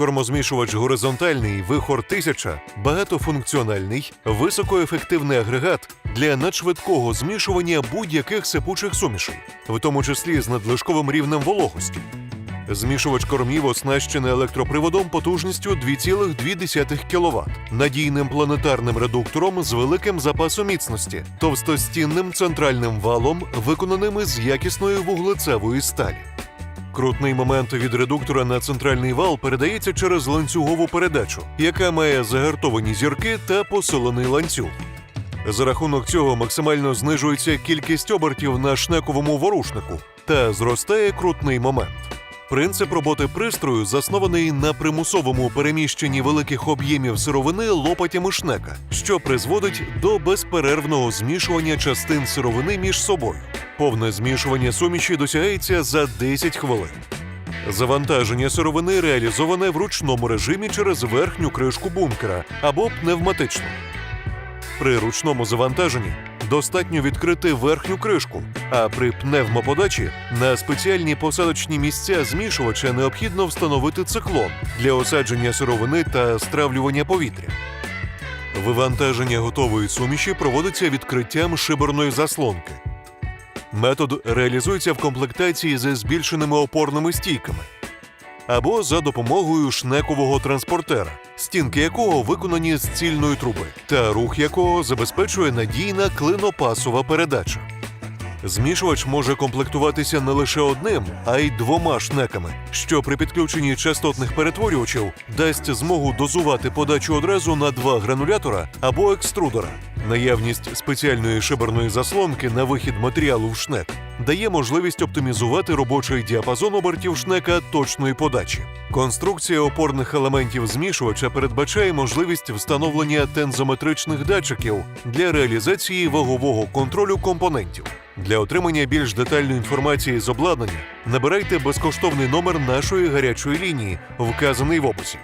Кормозмішувач горизонтальний Вихор 1000 багатофункціональний, високоефективний агрегат для надшвидкого змішування будь-яких сипучих сумішей, в тому числі з надлишковим рівнем вологості. Змішувач кормів оснащений електроприводом потужністю 2,2 кВт, надійним планетарним редуктором з великим запасом міцності, товстостінним центральним валом, виконаним із якісної вуглецевої сталі. Крутний момент від редуктора на центральний вал передається через ланцюгову передачу, яка має загартовані зірки та посилений ланцюг. За рахунок цього максимально знижується кількість обертів на шнековому ворушнику та зростає крутний момент. Принцип роботи пристрою заснований на примусовому переміщенні великих об'ємів сировини лопатями шнека, що призводить до безперервного змішування частин сировини між собою. Повне змішування суміші досягається за 10 хвилин. Завантаження сировини реалізоване в ручному режимі через верхню кришку бункера або пневматично. При ручному завантаженні достатньо відкрити верхню кришку, а при пневмоподачі на спеціальні посадочні місця змішувача необхідно встановити циклон для осадження сировини та стравлювання повітря. Вивантаження готової суміші проводиться відкриттям шиберної заслонки. Метод реалізується в комплектації зі збільшеними опорними стійками або за допомогою шнекового транспортера, стінки якого виконані з цільної труби, та рух якого забезпечує надійна клинопасова передача. Змішувач може комплектуватися не лише одним, а й двома шнеками, що при підключенні частотних перетворювачів дасть змогу дозувати подачу одразу на два гранулятора або екструдера. Наявність спеціальної шиберної заслонки на вихід матеріалу в шнек дає можливість оптимізувати робочий діапазон обертів шнека точної подачі. Конструкція опорних елементів змішувача передбачає можливість встановлення тензометричних датчиків для реалізації вагового контролю компонентів. Для отримання більш детальної інформації з обладнання набирайте безкоштовний номер нашої гарячої лінії, вказаний в описі.